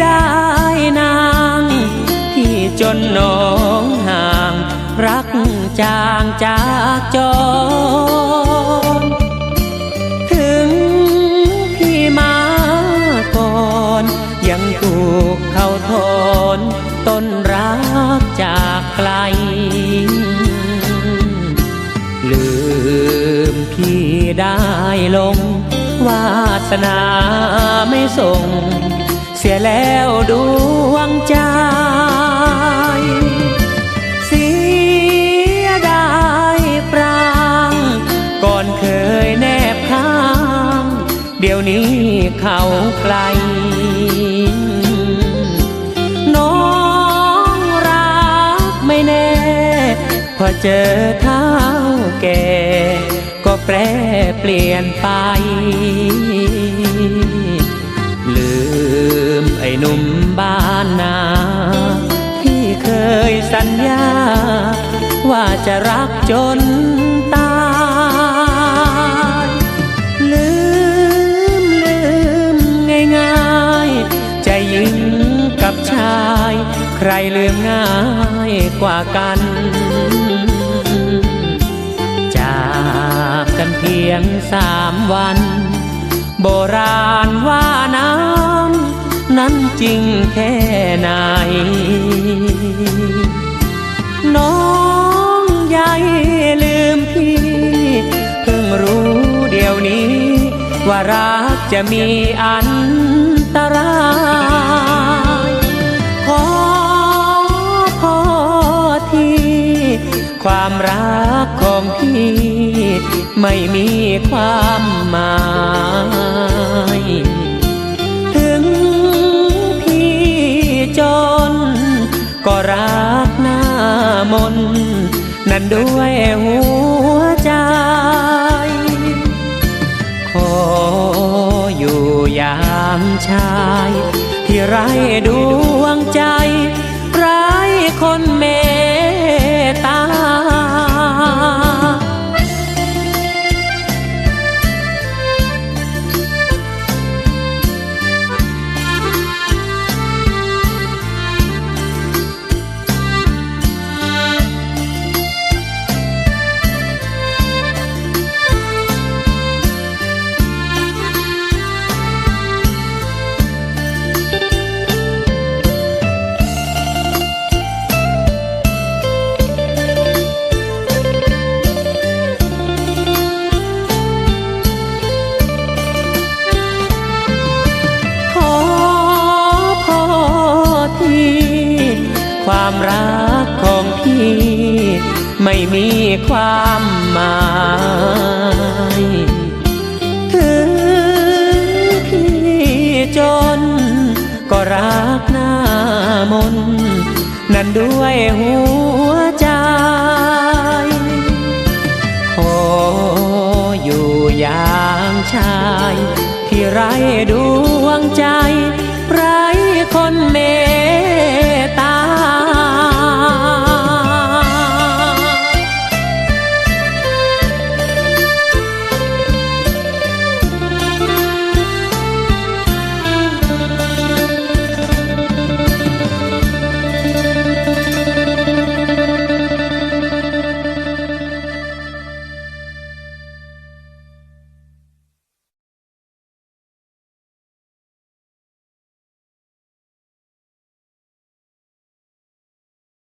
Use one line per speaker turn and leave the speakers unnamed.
ได้นาง ที่จนหนองห่าง รักจางจากจรถึงพี่มาก่อน ยังถูกเขาทนต้นรักจากไกล ลืมพี่ได้ลงวาสนาไม่ส่ง สียแล้วดวงใจ เสียดายปรางก่อนเคยแนบข้าง เดี๋ยวนี้เขาไกล น้องรักไม่แน่ พอเจอเท้าแก่ ก็แปรเปลี่ยนไป หนุ่มบ้านนาที่เคยสัญญา ว่าจะรักจนตายลืมลืมง่ายๆใจยิงกับชาย ใครลืมง่ายกว่ากันจากกันเพียงสามวัน โบราณว่าน้ำ นั้นจริงแค่ไหน น้องใหญ่ลืมพี่ เพิ่งรู้เดี๋ยวนี้ ว่ารักจะมีอันตรายขอพอที่ ความรักของพี่ ไม่มีความหมาย จน ก็รักหน้ามน นั่นด้วยหัวใจ ขออยู่อย่างชาย ที่ไร้ด ความรักของพี่ ไม่มีความหมายถึงพี่จน ก็รักหน้ามน นั่นด้วยหัวใจ ขออยู่อย่างชายที่ไร้ดวงใจ ไร้คนเมตตา